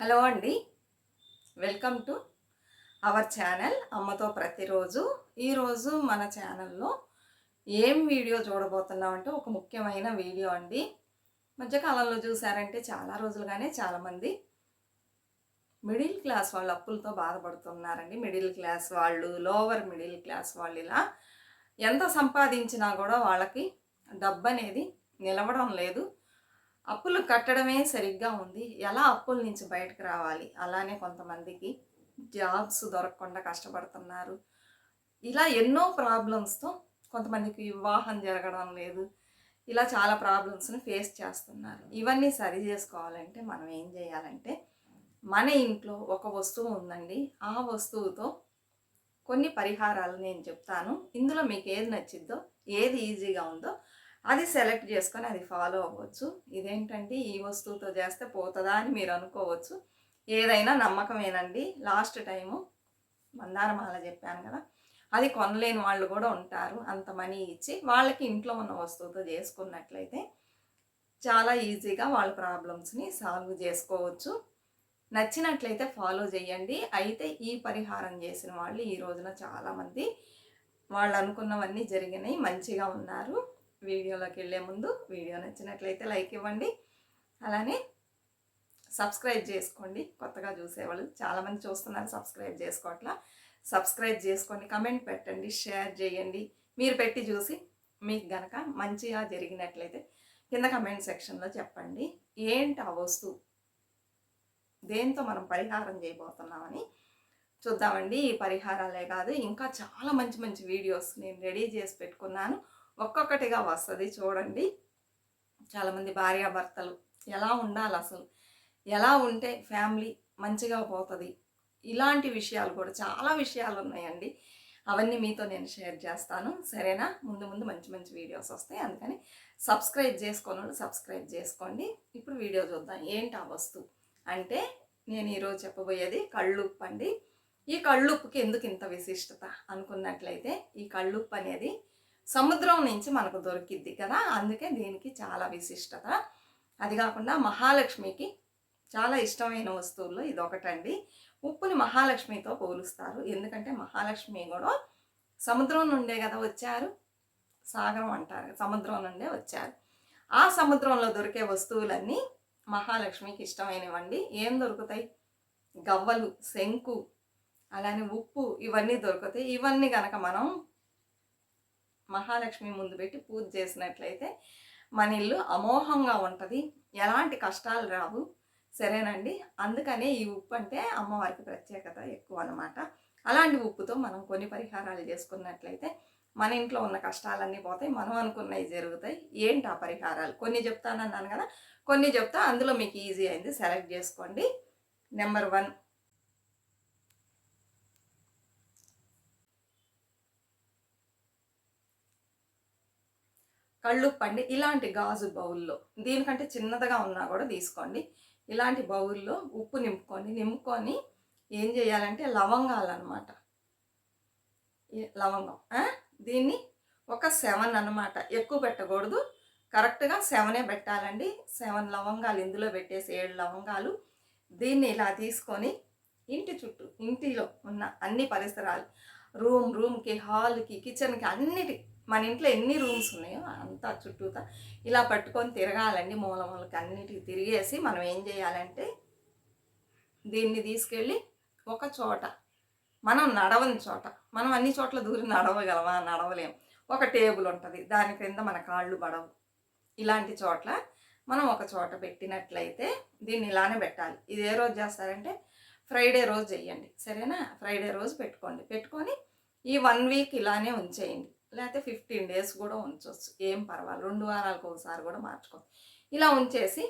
Hello అండి. Welcome to our channel అమ్మతో ప్రతిరోజు. ఈరోజు మన ఛానల్లో ఏం వీడియో చూడబోతున్నామంటే ఒక ముఖ్యమైన వీడియో అండి. మధ్యకాలంలో చూసారంటే చాలా రోజులుగానే చాలామంది మిడిల్ క్లాస్ వాళ్ళు అప్పులతో బాధపడుతున్నారండి. మిడిల్ క్లాస్ వాళ్ళు లోవర్ మిడిల్ క్లాస్ వాళ్ళు ఇలా ఎంత సంపాదించినా కూడా వాళ్ళకి డబ్బు అనేది నిలవడం లేదు. అప్పులు కట్టడమే సరిగ్గా ఉంది. ఎలా అప్పుల నుంచి బయటకు రావాలి? అలానే కొంతమందికి జాబ్స్ దొరకకుండా కష్టపడుతున్నారు. ఇలా ఎన్నో ప్రాబ్లమ్స్తో కొంతమందికి వివాహం జరగడం లేదు. ఇలా చాలా ప్రాబ్లమ్స్ని ఫేస్ చేస్తున్నారు. ఇవన్నీ సరి చేసుకోవాలంటే మనం ఏం చేయాలంటే మన ఇంట్లో ఒక వస్తువు ఉందండి. ఆ వస్తువుతో కొన్ని పరిహారాలు నేను చెప్తాను. ఇందులో మీకు ఏది నచ్చిద్దో ఏది ఈజీగా ఉందో అది సెలెక్ట్ చేసుకొని అది ఫాలో అవ్వచ్చు. ఇదేంటంటే ఈ వస్తువుతో చేస్తే పోతుందా అని మీరు అనుకోవచ్చు. ఏదైనా నమ్మకమేనండి. లాస్ట్ టైము మందారమాల చెప్పాను కదా అది కొనలేని వాళ్ళు కూడా ఉంటారు. అంత మనీ ఇచ్చి వాళ్ళకి ఇంట్లో ఉన్న వస్తువుతో చేసుకున్నట్లయితే చాలా ఈజీగా వాళ్ళ ప్రాబ్లమ్స్ని సాల్వ్ చేసుకోవచ్చు. నచ్చినట్లయితే ఫాలో చేయండి. అయితే ఈ పరిహారం చేసిన వాళ్ళు ఈ రోజున చాలామంది వాళ్ళు అనుకున్నవన్నీ జరిగినాయి మంచిగా ఉన్నారు. వీడియోలోకి వెళ్ళే ముందు వీడియో నచ్చినట్లయితే లైక్ ఇవ్వండి. అలానే సబ్స్క్రైబ్ చేసుకోండి. కొత్తగా చూసేవాళ్ళు చాలామంది చూస్తున్నారు సబ్స్క్రైబ్ చేసుకోవట్లా. సబ్స్క్రైబ్ చేసుకోండి కమెంట్ పెట్టండి షేర్ చేయండి. మీరు పెట్టి చూసి మీకు గనక మంచిగా జరిగినట్లయితే కింద కమెంట్ సెక్షన్లో చెప్పండి. ఏంటి ఆ వస్తువు? దేంతో మనం పరిహారం చేయబోతున్నామని చూద్దామండి. ఈ పరిహారాలే కాదు ఇంకా చాలా మంచి మంచి వీడియోస్ నేను రెడీ చేసి పెట్టుకున్నాను. ఒక్కొక్కటిగా వస్తుంది చూడండి. చాలామంది భార్యాభర్తలు ఎలా ఉండాలి అసలు? ఎలా ఉంటే ఫ్యామిలీ మంచిగా పోతుంది? ఇలాంటి విషయాలు కూడా చాలా విషయాలు ఉన్నాయండి. అవన్నీ మీతో నేను షేర్ చేస్తాను. సరేనా? ముందు ముందు మంచి మంచి వీడియోస్ వస్తాయి. అందుకని సబ్స్క్రైబ్ చేసుకోను సబ్స్క్రైబ్ చేసుకోండి. ఇప్పుడు వీడియో చూద్దాం. ఏంటి ఆ వస్తువు? అంటే నేను ఈరోజు చెప్పబోయేది కళ్ళుప్పు అండి. ఈ కళ్ళుప్పుకి ఎందుకు ఇంత విశిష్టత? అనుకున్నట్లయితే ఈ కళ్ళుప్పు అనేది సముద్రం నుంచి మనకు దొరికిద్ది కదా? అందుకే దీనికి చాలా విశిష్టత. అది కాకుండా మహాలక్ష్మికి చాలా ఇష్టమైన వస్తువుల్లో ఇది ఒకటండి ఉప్పుని మహాలక్ష్మితో పోలుస్తారు. ఎందుకంటే మహాలక్ష్మి కూడా సముద్రం నుండే కదా వచ్చారు? సాగరం అంటారు. సముద్రం నుండే వచ్చారు. ఆ సముద్రంలో దొరికే వస్తువులన్నీ మహాలక్ష్మికి ఇష్టమైనవండి. ఏం దొరుకుతాయి? గవ్వలు శంకు అలానే ఉప్పు ఇవన్నీ దొరుకుతాయి. ఇవన్నీ కనుక మనం మహాలక్ష్మి ముందు పెట్టి పూజ చేసినట్లయితే మన ఇల్లు అమోహంగా ఉంటుంది. ఎలాంటి కష్టాలు రావు. సరేనండి? అందుకనే ఈ ఉప్పు అంటే అమ్మవారికి ప్రత్యేకత ఎక్కువ అనమాట అలాంటి ఉప్పుతో మనం కొన్ని పరిహారాలు చేసుకున్నట్లయితే మన ఇంట్లో ఉన్న కష్టాలన్నీ పోతాయి. మనం అనుకున్నవి జరుగుతాయి. ఏంటి ఆ పరిహారాలు? కొన్ని చెప్తానన్నాను కదా. కొన్ని చెప్తా అందులో మీకు ఈజీ అయింది. సెలెక్ట్ చేసుకోండి. Number one. కళ్ళు పండి ఇలాంటి గాజు బౌల్లో దీనికంటే చిన్నదిగా ఉన్నా కూడా తీసుకోండి. ఇలాంటి బౌల్లో ఉప్పు నింపుకొని నింపుకొని ఏం చేయాలంటే లవంగాలు అనమాట లవంగం దీన్ని ఒక సెవెన్ అనమాట ఎక్కువ పెట్టకూడదు. కరెక్ట్గా సెవెనే పెట్టాలండి. సెవెన్ లవంగాలు ఇందులో పెట్టేసి ఏడు లవంగాలు దీన్ని ఇలా తీసుకొని ఇంటి చుట్టూ ఇంటిలో ఉన్న అన్ని పరిసరాలు రూమ్ రూమ్కి హాల్కి కిచెన్కి అన్నిటి మన ఇంట్లో ఎన్ని రూమ్స్ ఉన్నాయో అంతా చుట్టూతా ఇలా పట్టుకొని తిరగాలండి మూల మూలకి అన్నిటికి తిరిగేసి మనం ఏం చేయాలంటే దీన్ని తీసుకెళ్ళి ఒక చోట మనం నడవని చోట మనం అన్ని చోట్ల దూరి నడవగలమా నడవలేం. ఒక టేబుల్ ఉంటుంది దాని క్రింద మన కాళ్ళు పడవు. ఇలాంటి చోట్ల మనం ఒక చోట పెట్టినట్లయితే దీన్ని ఇలానే పెట్టాలి. ఇది ఏ రోజు చేస్తారంటే ఫ్రైడే రోజు చెయ్యండి. సరేనా? ఫ్రైడే రోజు పెట్టుకోండి. పెట్టుకొని ఈ వన్ వీక్ ఇలానే ఉంచేయండి. లేకపోతే ఫిఫ్టీన్ డేస్ కూడా ఉంచవచ్చు ఏం పర్వాలేదు. రెండు వారాలకు ఒకసారి కూడా మార్చుకోవచ్చు ఇలా ఉంచేసి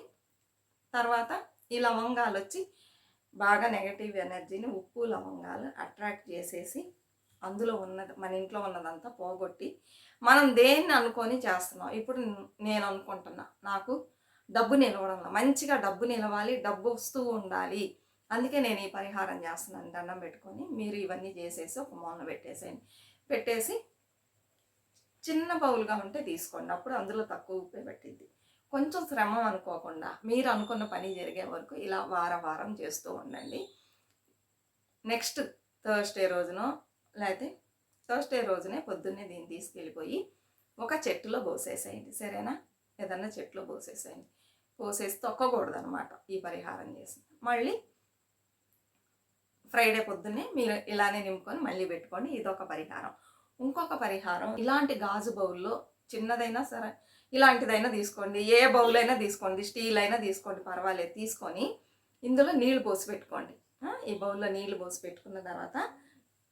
తర్వాత ఈ లవంగాలు వచ్చి బాగా నెగటివ్ ఎనర్జీని ఉప్పు లవంగాలు అట్రాక్ట్ చేసేసి అందులో ఉన్నది మన ఇంట్లో ఉన్నదంతా పోగొట్టి మనం దేన్ని అనుకొని చేస్తున్నాం? ఇప్పుడు నేను అనుకుంటున్నా. నాకు డబ్బు నిలవడం మంచిగా డబ్బు నిలవాలి డబ్బు వస్తూ ఉండాలి. అందుకే నేను ఈ పరిహారం చేస్తున్నాను. దండం పెట్టుకొని మీరు ఇవన్నీ చేసేసి ఒక మూలన పెట్టేసేయండి. పెట్టేసి చిన్న బౌల్గా ఉంటే తీసుకోండి. అప్పుడు అందులో తక్కువ ఉప్పే పట్టిద్ది. కొంచెం శ్రమ అనుకోకుండా మీరు అనుకున్న పని జరిగే వరకు ఇలా వారం వారం చేస్తూ ఉండండి. నెక్స్ట్ థర్స్డే రోజునో లేకపోతే థర్స్డే రోజునే పొద్దున్నే దీన్ని తీసుకెళ్ళిపోయి ఒక చెట్టులో పోసేసేయండి. సరేనా? ఏదన్నా చెట్టులో పోసేసేయండి. పోసేసి తొక్కకూడదు అనమాట ఈ పరిహారం చేసి. మళ్ళీ ఫ్రైడే పొద్దున్నే మీరు ఇలానే నింపుకొని మళ్ళీ పెట్టుకోండి. ఒక పరిహారం. ఇంకొక పరిహారం ఇలాంటి గాజు బౌల్లో చిన్నదైనా సరే ఇలాంటిదైనా తీసుకోండి. ఏ బౌల్ అయినా తీసుకోండి స్టీల్ అయినా తీసుకోండి పర్వాలేదు. తీసుకొని ఇందులో నీళ్ళు పోసి పెట్టుకోండి ఈ బౌల్లో నీళ్ళు పోసి పెట్టుకున్న తర్వాత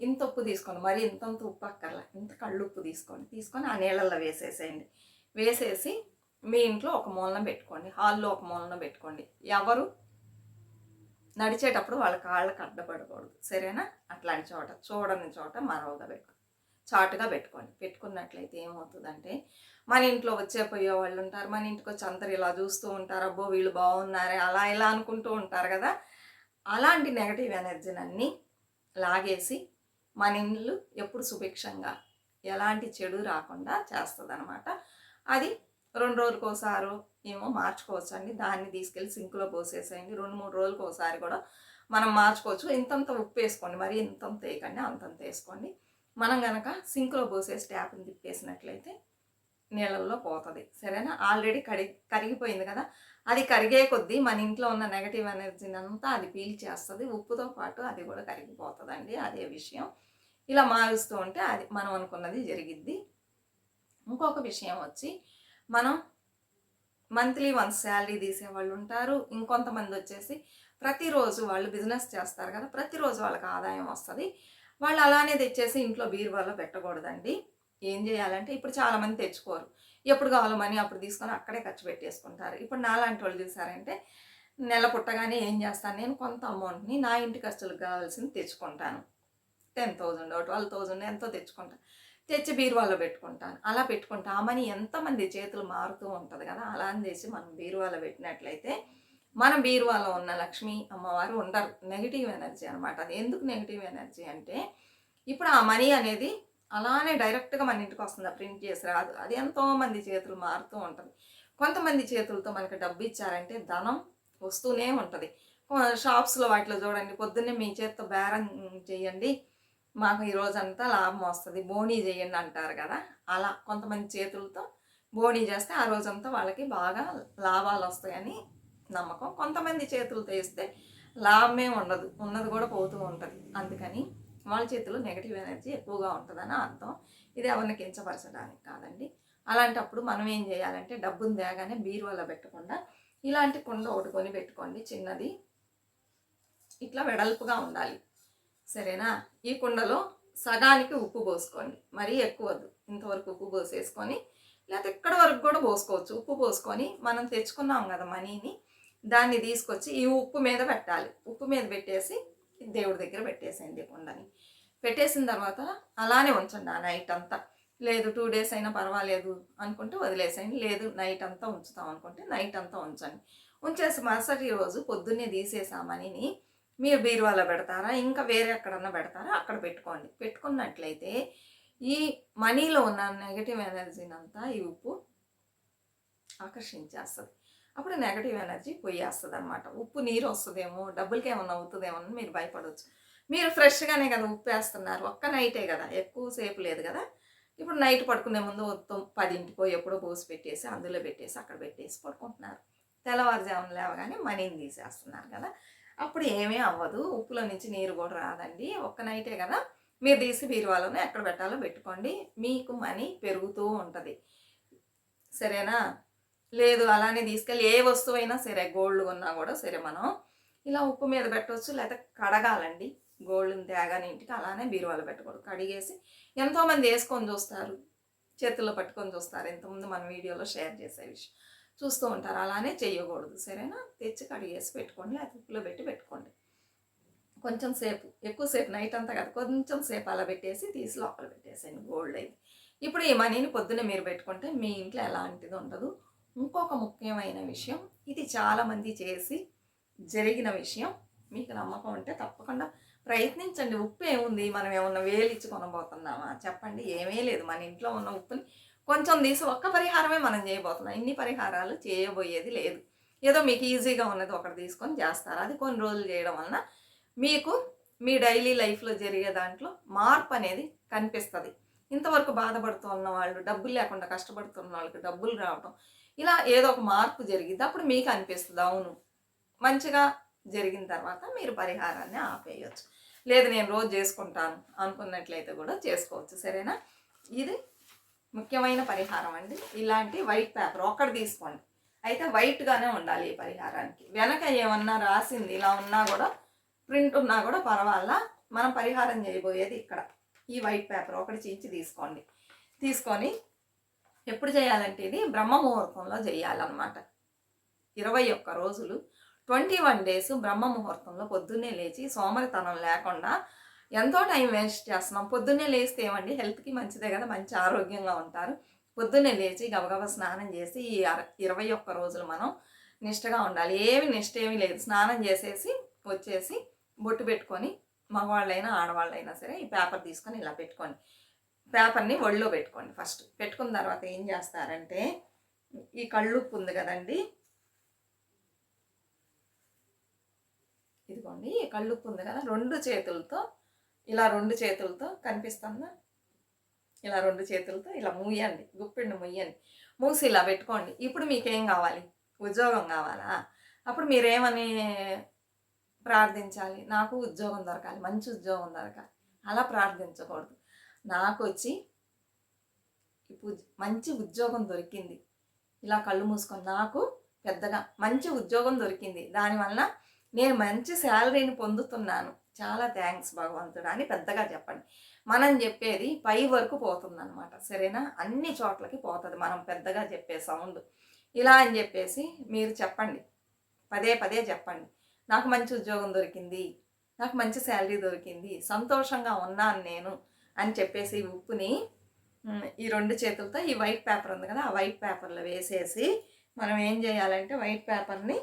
ఇంత ఉప్పు తీసుకోండి. మరి ఇంతంత ఉప్పు అక్కర్లా. ఇంత కళ్ళు ఉప్పు తీసుకోండి. తీసుకొని ఆ నీళ్ళల్లో వేసేసేయండి. వేసేసి మీ ఇంట్లో ఒక మూలన పెట్టుకోండి. హాల్లో ఒక మూలన పెట్టుకోండి. ఎవరు నడిచేటప్పుడు వాళ్ళ కాళ్ళకి అడ్డపడకూడదు. సరేనా? అట్లాంటి చోట చూడని చోట మరవగా పెట్టుకోండి. చాటుగా పెట్టుకోండి. పెట్టుకున్నట్లయితే ఏమవుతుందంటే మన ఇంట్లో వచ్చే పోయే వాళ్ళు ఉంటారు మన ఇంటికి వచ్చి అందరు ఇలా చూస్తూ ఉంటారు అబ్బో వీళ్ళు బాగున్నారే అలా ఇలా అనుకుంటూ ఉంటారు కదా. అలాంటి నెగటివ్ ఎనర్జీనన్నీ లాగేసి మన ఇల్లు ఎప్పుడు సుభిక్షంగా ఎలాంటి చెడు రాకుండా చేస్తుంది అది రెండు రోజులకు ఒకసారి ఏమో మార్చుకోవచ్చు అండి దాన్ని తీసుకెళ్ళి సింక్లో పోసేసేయండి. రెండు మూడు రోజులకు ఒకసారి కూడా మనం మార్చుకోవచ్చు. ఇంతంత ఉప్పు వేసుకోండి. మరి ఇంతంత వేయకండి. అంతంత వేసుకోండి. మనం కనుక సింక్లో పోసేసి ట్యాప్ని తిప్పేసినట్లయితే నీళ్ళల్లో పోతుంది. సరేనా? ఆల్రెడీ కడి కరిగిపోయింది కదా? అది కరిగే కొద్దీ మన ఇంట్లో ఉన్న నెగటివ్ ఎనర్జీని అంతా అది పీల్చేస్తుంది ఉప్పుతో పాటు అది కూడా కరిగిపోతుందండి. అదే విషయం. ఇలా మారుస్తూ ఉంటే అది మనం అనుకున్నది జరిగిద్ది. ఇంకొక విషయం వచ్చి మనం మంత్లీ వన్స్ శాలరీ తీసే వాళ్ళు ఉంటారు. ఇంకొంతమంది వచ్చేసి ప్రతిరోజు వాళ్ళు బిజినెస్ చేస్తారు కదా? ప్రతిరోజు వాళ్ళకి ఆదాయం వస్తుంది. వాళ్ళు అలానే తెచ్చేసి ఇంట్లో బీరువాలో పెట్టకూడదండి. ఏం చేయాలంటే ఇప్పుడు చాలామంది తెచ్చుకోరు. ఎప్పుడు కావాలో మనీ అప్పుడు తీసుకొని అక్కడే ఖర్చు పెట్టేసుకుంటారు. ఇప్పుడు నాలాంటి వాళ్ళు చూసారంటే నెల పుట్టగానే ఏం చేస్తాను? నేను కొంత అమౌంట్ని నా ఇంటి ఖర్చులకు కావాల్సింది తెచ్చుకుంటాను. టెన్ థౌజండ్ ట్వెల్వ్ థౌజండ్ ఎంతో తెచ్చుకుంటాను తెచ్చి బీరువాలో పెట్టుకుంటాను. అలా పెట్టుకుంటా ఆ మనీ ఎంతమంది చేతులు మారుతూ ఉంటుంది కదా? అలా అని చేసి మనం బీరువాలో పెట్టినట్లయితే మన బీరువాలో ఉన్న లక్ష్మి అమ్మవారు ఉండరు. నెగిటివ్ ఎనర్జీ అనమాట అది ఎందుకు నెగిటివ్ ఎనర్జీ అంటే ఇప్పుడు ఆ మనీ అనేది అలానే డైరెక్ట్గా మన ఇంటికి వస్తుంది. ప్రింట్ చేసి రాదు. అది ఎంతోమంది చేతులు మారుతూ ఉంటుంది. కొంతమంది చేతులతో మనకి డబ్బు ఇచ్చారంటే ధనం వస్తూనే ఉంటుంది. షాప్స్లో వాటిలో చూడండి పొద్దున్నే మీ చేతితో బేరం చేయండి మాకు ఈ రోజంతా లాభం వస్తుంది. బోనీ చేయండి అంటారు కదా. అలా కొంతమంది చేతులతో బోనీ చేస్తే ఆ రోజంతా వాళ్ళకి బాగా లాభాలు వస్తాయని నమ్మకం. కొంతమంది చేతులతో వేస్తే లాభమే ఉండదు. ఉన్నది కూడా పోతూ ఉంటుంది. అందుకని వాళ్ళ చేతిలో నెగిటివ్ ఎనర్జీ ఎక్కువగా ఉంటుందని అర్థం. ఇది ఎవరిని కించపరచడానికి కాదండి. అలాంటప్పుడు మనం ఏం చేయాలంటే డబ్బును తేగానే బీరువాలో పెట్టకుండా ఇలాంటి కుండ ఒకటి కొని పెట్టుకోండి. చిన్నది. ఇట్లా వెడల్పుగా ఉండాలి. సరేనా? ఈ కుండలో సగానికి ఉప్పు పోసుకోండి. మరీ ఎక్కువద్దు ఇంతవరకు ఉప్పు పోసేసుకొని లేకపోతే ఇక్కడ వరకు కూడా పోసుకోవచ్చు. ఉప్పు పోసుకొని మనం తెచ్చుకున్నాం కదా మనీని. దాన్ని తీసుకొచ్చి ఈ ఉప్పు మీద పెట్టాలి. ఉప్పు మీద పెట్టేసి దేవుడి దగ్గర పెట్టేసేయండి ఈ కుండని. పెట్టేసిన తర్వాత అలానే ఉంచండి ఆ నైట్ అంతా. లేదు టూ డేస్ అయినా పర్వాలేదు అనుకుంటే వదిలేసేయండి. లేదు నైట్ అంతా ఉంచుతాం అనుకుంటే నైట్ అంతా ఉంచండి. ఉంచేసి మరుసటి రోజు పొద్దున్నే తీసేసి ఆ మనీని మీరు బీరువాలో పెడతారా? ఇంకా వేరే ఎక్కడన్నా పెడతారా? అక్కడ పెట్టుకోండి. పెట్టుకున్నట్లయితే ఈ మనీలో ఉన్న నెగటివ్ ఎనర్జీని అంతా ఈ ఉప్పు ఆకర్షించేస్తుంది. అప్పుడు నెగటివ్ ఎనర్జీ పోయేస్తుంది అనమాట ఉప్పు నీరు వస్తుందేమో డబ్బులకి ఏమన్నా అవుతుందేమో అని మీరు భయపడవచ్చు మీరు ఫ్రెష్గానే కదా ఉప్పు వేస్తున్నారు ఒక్క నైటే కదా ఎక్కువ సేపు లేదు కదా. ఇప్పుడు నైట్ పడుకునే ముందు మొత్తం పదింటికో ఎప్పుడో పోసి పెట్టేసి అందులో పెట్టేసి అక్కడ పెట్టేసి పడుకుంటున్నారు. తెల్లవారుజామున లేవగానే మనీని తీసేస్తున్నారు కదా. అప్పుడు ఏమీ అవ్వదు. ఉప్పులో నుంచి నీరు కూడా రాదండి. ఒక్క నైటే కదా. మీరు తీసి బీరువాలోనే ఎక్కడ పెట్టాలో పెట్టుకోండి. మీకు మనీ పెరుగుతూ ఉంటుంది. సరేనా? లేదు అలానే తీసుకెళ్ళి ఏ వస్తువు అయినా సరే గోల్డ్ కొన్నా కూడా సరే మనం ఇలా ఉప్పు మీద పెట్టవచ్చు లేకపోతే కడగాలండి. గోల్డ్ని తేగానే ఇంటికి అలానే బీరువాలు పెట్టకూడదు కడిగేసి ఎంతోమంది వేసుకొని చూస్తారు చేతుల్లో పట్టుకొని చూస్తారు. ఎంతమంది మన వీడియోలో షేర్ చేసే విషయం. చూస్తూ ఉంటారు. అలానే చేయకూడదు సరేనా? తెచ్చి కడిగేసి పెట్టుకోండి లేకపోతే ఉప్పులో పెట్టి పెట్టుకోండి. కొంచెం సేపు ఎక్కువసేపు నైట్ అంతా కాదు కొంచెం సేపు అలా పెట్టేసి తీసి లోపల పెట్టేసేయండి. గోల్డ్ అయితే. ఇప్పుడు ఈ మనీని పొద్దున్నే మీరు పెట్టుకుంటే మీ ఇంట్లో ఎలాంటిది ఉండదు. ఇంకొక ముఖ్యమైన విషయం ఇది చాలామంది చేసి జరిగిన విషయం. మీకు నమ్మకం ఉంటే తప్పకుండా ప్రయత్నించండి. ఉప్పు ఏముంది? మనం ఏమన్నా వేలిచ్చి కొనబోతున్నామా? చెప్పండి. ఏమీ లేదు. మన ఇంట్లో ఉన్న ఉప్పుని కొంచెం తీసి ఒక్క పరిహారమే మనం చేయబోతున్నాం. ఇన్ని పరిహారాలు చేయబోయేది లేదు. ఏదో మీకు ఈజీగా ఉన్నది ఒకటి తీసుకొని చేస్తారు. అది కొన్ని రోజులు చేయడం వలన మీకు మీ డైలీ లైఫ్లో జరిగే దాంట్లో మార్పు అనేది కనిపిస్తుంది. ఇంతవరకు బాధపడుతూ ఉన్న వాళ్ళు డబ్బులు లేకుండా కష్టపడుతున్న వాళ్ళకి డబ్బులు రావడం ఇలా ఏదో ఒక మార్పు జరిగింది అప్పుడు మీకు అనిపిస్తుంది అవును. మంచిగా జరిగిన తర్వాత మీరు పరిహారాన్ని ఆపేయచ్చు. లేదు నేను రోజు చేసుకుంటాను అనుకున్నట్లయితే కూడా చేసుకోవచ్చు సరేనా? ఇది ముఖ్యమైన పరిహారం అండి. ఇలాంటి వైట్ పేపర్ ఒక్కటి తీసుకోండి. అయితే వైట్గానే ఉండాలి ఈ పరిహారానికి. వెనక ఏమన్నా రాసింది ఇలా ఉన్నా కూడా ప్రింట్ ఉన్నా కూడా పర్వాలా? మనం పరిహారం చేయబోయేది ఇక్కడ. ఈ వైట్ పేపర్ ఒకటి చించి తీసుకోండి. తీసుకొని ఎప్పుడు చేయాలంటే ఇది బ్రహ్మ ముహూర్తంలో చేయాలన్నమాట. ఇరవై ఒక్క రోజులు ట్వంటీ వన్ డేస్ బ్రహ్మ ముహూర్తంలో పొద్దున్నే లేచి సోమరితనం లేకుండా ఎంతో టైం వేస్ట్ చేస్తున్నాం. పొద్దున్నే లేస్తే ఏమండి? హెల్త్కి మంచిదే కదా మంచి ఆరోగ్యంగా ఉంటారు. పొద్దున్నే లేచి గబగబా స్నానం చేసి ఈ అర- ఇరవై ఒక్క రోజులు మనం నిష్టగా ఉండాలి. ఏమి నిష్ట ఏమీ లేదు. స్నానం చేసేసి వచ్చేసి బొట్టు పెట్టుకొని మగవాళ్ళైనా ఆడవాళ్ళైనా సరే ఈ పేపర్ తీసుకొని ఇలా పెట్టుకోండి. పేపర్ని ఒళ్ళో పెట్టుకోండి ఫస్ట్. పెట్టుకున్న తర్వాత ఏం చేస్తారంటే ఈ కళ్ళుప్పు ఉంది కదండి. ఇదిగోండి ఈ కళ్ళుప్పు ఉంది కదా రెండు చేతులతో ఇలా రెండు చేతులతో కనిపిస్తుందా? ఇలా రెండు చేతులతో ఇలా మూయండి గుప్పిండి ముయ్యండి మూసి ఇలా పెట్టుకోండి. ఇప్పుడు మీకేం కావాలి? ఉద్యోగం కావాలా? అప్పుడు మీరేమని ప్రార్థించాలి? నాకు ఉద్యోగం దొరకాలి మంచి ఉద్యోగం దొరకాలి. అలా ప్రార్థించకూడదు. నాకు వచ్చి ఇప్పుడు మంచి ఉద్యోగం దొరికింది. ఇలా కళ్ళు మూసుకొని నాకు పెద్దగా మంచి ఉద్యోగం దొరికింది. దానివల్ల నేను మంచి శాలరీని పొందుతున్నాను. చాలా థ్యాంక్స్ భగవంతుడు అని పెద్దగా చెప్పండి. మనం చెప్పేది పై వరకు పోతుంది అనమాట సరేనా? అన్ని చోట్లకి పోతుంది మనం పెద్దగా చెప్పే సౌండ్. ఇలా అని చెప్పేసి మీరు చెప్పండి. పదే పదే చెప్పండి. నాకు మంచి ఉద్యోగం దొరికింది. నాకు మంచి శాలరీ దొరికింది. సంతోషంగా ఉన్నాను నేను. అని చెప్పేసి ఈ ఉప్పుని ఈ రెండు చేతులతో ఈ వైట్ పేపర్ ఉంది కదా ఆ వైట్ పేపర్లో వేసేసి మనం ఏం చేయాలంటే వైట్ పేపర్ని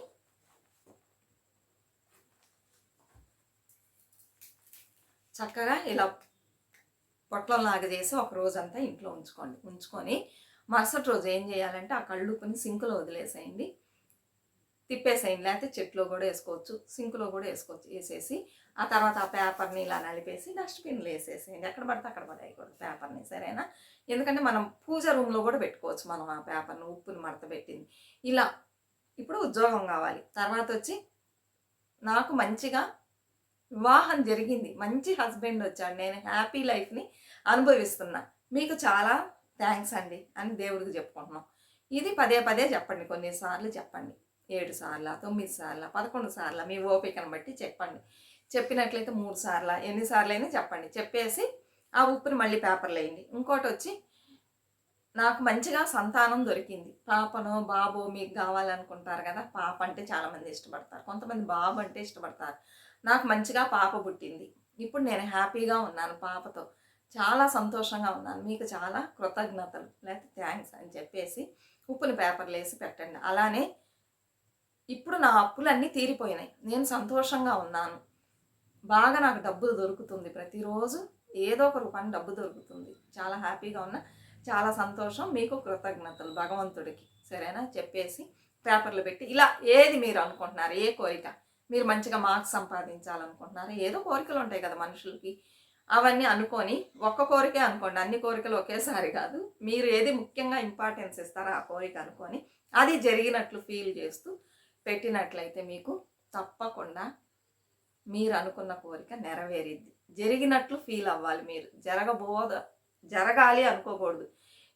చక్కగా ఇలా పొట్లంలాగా చేసి ఒక రోజంతా ఇంట్లో ఉంచుకోండి. ఉంచుకొని మరుసటి రోజు ఏం చేయాలంటే ఆ కళ్ళుప్పుని సింకులో వదిలేసేయండి. తిప్పేసేయండి. లేకపోతే చెట్లో కూడా వేసుకోవచ్చు సింక్లో కూడా వేసుకోవచ్చు వేసేసి ఆ తర్వాత ఆ పేపర్ని ఇలా నలిపేసి డస్ట్బిన్లో వేసేసేయండి. ఎక్కడ పడితే అక్కడ పడేయకూడదు పేపర్ని సరేనా? ఎందుకంటే మనం పూజ రూమ్లో కూడా పెట్టుకోవచ్చు మనం ఆ పేపర్ని ఉప్పుని మడత పెట్టింది. ఇలా ఇప్పుడు ఉద్యోగం కావాలి. తర్వాత వచ్చి నాకు మంచిగా వివాహం జరిగింది. మంచి హస్బెండ్ వచ్చాడు. నేను హ్యాపీ లైఫ్ని అనుభవిస్తున్నా. మీకు చాలా థ్యాంక్స్ అండి అని దేవుడికి చెప్పుకుంటున్నాం. ఇది పదే పదే చెప్పండి. కొన్నిసార్లు చెప్పండి. ఏడు సార్ల తొమ్మిది సార్ల పదకొండు సార్ల మీ ఓపికను బట్టి చెప్పండి. చెప్పినట్లయితే మూడు సార్ల ఎన్నిసార్లు అయినా చెప్పండి. చెప్పేసి ఆ ఉప్పుని మళ్ళీ పేపర్లో వేయండి. ఇంకోటి వచ్చి నాకు మంచిగా సంతానం దొరికింది. పాపనో బాబో మీకు కావాలనుకుంటారు కదా పాప అంటే చాలామంది ఇష్టపడతారు. కొంతమంది బాబు అంటే ఇష్టపడతారు. నాకు మంచిగా పాప పుట్టింది. ఇప్పుడు నేను హ్యాపీగా ఉన్నాను పాపతో. చాలా సంతోషంగా ఉన్నాను. మీకు చాలా కృతజ్ఞతలు. లేకపోతే థ్యాంక్స్ అని చెప్పేసి ఉప్పుని పేపర్లు వేసి పెట్టండి. అలానే ఇప్పుడు నా అప్పులన్నీ తీరిపోయినాయి. నేను సంతోషంగా ఉన్నాను. బాగా నాకు డబ్బులు దొరుకుతుంది. ప్రతిరోజు ఏదో ఒక రూపాన్ని డబ్బు దొరుకుతుంది. చాలా హ్యాపీగా ఉన్నా చాలా సంతోషం. మీకు కృతజ్ఞతలు భగవంతుడికి. సరేనా? చెప్పేసి పేపర్లు పెట్టి ఇలా ఏది మీరు అనుకుంటున్నారు? ఏ కోరిక? మీరు మంచిగా మార్క్స్ సంపాదించాలనుకుంటున్నారు? ఏదో కోరికలు ఉంటాయి కదా మనుషులకి. అవన్నీ అనుకొని ఒక్క కోరికే అనుకోండి. అన్ని కోరికలు ఒకేసారి కాదు. మీరు ఏది ముఖ్యంగా ఇంపార్టెన్స్ ఇస్తారో ఆ కోరిక అనుకొని అది జరిగినట్లు ఫీల్ చేస్తూ పెట్టినట్లయితే మీకు తప్పకుండా మీరు అనుకున్న కోరిక నెరవేరిద్ది. జరిగినట్లు ఫీల్ అవ్వాలి మీరు. జరగబోద జరగాలి అనుకోకూడదు.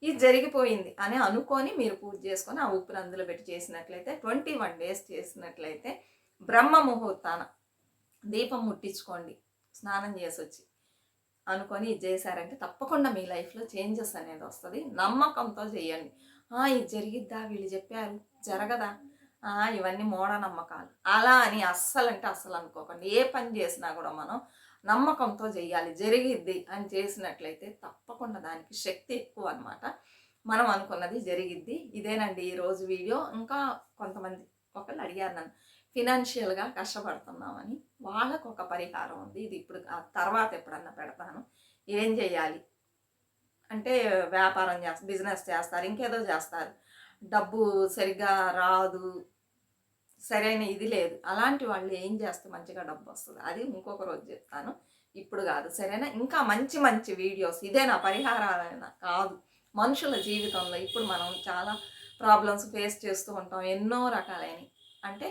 ఇది జరిగిపోయింది అని అనుకొని మీరు పూజ చేసుకొని ఆ ఉప్పుని అందులో పెట్టి చేసినట్లయితే ట్వంటీ వన్ డేస్ చేసినట్లయితే బ్రహ్మ ముహూర్తాన దీపం ముట్టించుకోండి. స్నానం చేసి వచ్చి అనుకొని ఇది చేశారంటే తప్పకుండా మీ లైఫ్లో చేంజెస్ అనేది వస్తుంది. నమ్మకంతో చేయండి. "ఆ, ఇది జరిగిద్దా? వీళ్ళు చెప్పారు. జరగదా? ఇవన్నీ మూఢనమ్మకాలు అలా అని అస్సలు అంటే అస్సలు అనుకోకండి ఏ పని చేసినా కూడా మనం నమ్మకంతో చేయాలి జరిగిద్ది అని చేసినట్లయితే తప్పకుండా దానికి శక్తి ఎక్కువ అనమాట మనం అనుకున్నది జరిగిద్ది. ఇదేనండి ఈరోజు వీడియో. ఇంకా కొంతమంది ఒకళ్ళు అడిగారు నన్ను ఫినాన్షియల్గా కష్టపడుతున్నామని వాళ్ళకు ఒక పరిహారం ఉంది. ఇది ఇప్పుడు ఆ తర్వాత ఎప్పుడన్నా పెడతాను. ఏం చేయాలి అంటే వ్యాపారం చేస్తారు బిజినెస్ చేస్తారు ఇంకేదో చేస్తారు. డబ్బు సరిగ్గా రాదు. సరైన ఇది లేదు. అలాంటి వాళ్ళు ఏం చేస్తే మంచిగా డబ్బు వస్తుంది? అది ఇంకొక రోజు చెప్తాను. ఇప్పుడు కాదు. సరేనా? ఇంకా మంచి మంచి వీడియోస్. ఇదేనా పరిహారాలైనా కాదు. మనుషుల జీవితంలో ఇప్పుడు మనం చాలా ప్రాబ్లమ్స్ ఫేస్ చేస్తూ ఉంటాం. ఎన్నో రకాలైనవి. అంటే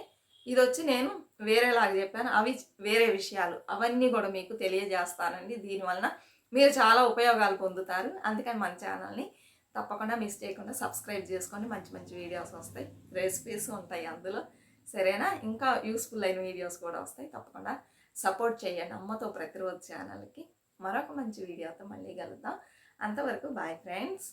ఇది వచ్చి నేను వేరేలాగా చెప్పాను. అవి వేరే విషయాలు. అవన్నీ కూడా మీకు తెలియజేస్తానండి. దీనివలన మీరు చాలా ఉపయోగాలు పొందుతారు. అందుకని మన ఛానల్ని తప్పకుండా మిస్ చేయకుండా సబ్స్క్రైబ్ చేసుకోండి. మంచి మంచి వీడియోస్ వస్తాయి. రెసిపీస్ ఉంటాయి అందులో. సరేనా? ఇంకా యూస్ఫుల్ అయిన వీడియోస్ కూడా వస్తాయి. తప్పకుండా సపోర్ట్ చేయండి. అమ్మతో ప్రతిరోజు ఛానల్కి మరొక మంచి వీడియోతో మళ్ళీ కలుద్దాం. అంతవరకు బాయ్ ఫ్రెండ్స్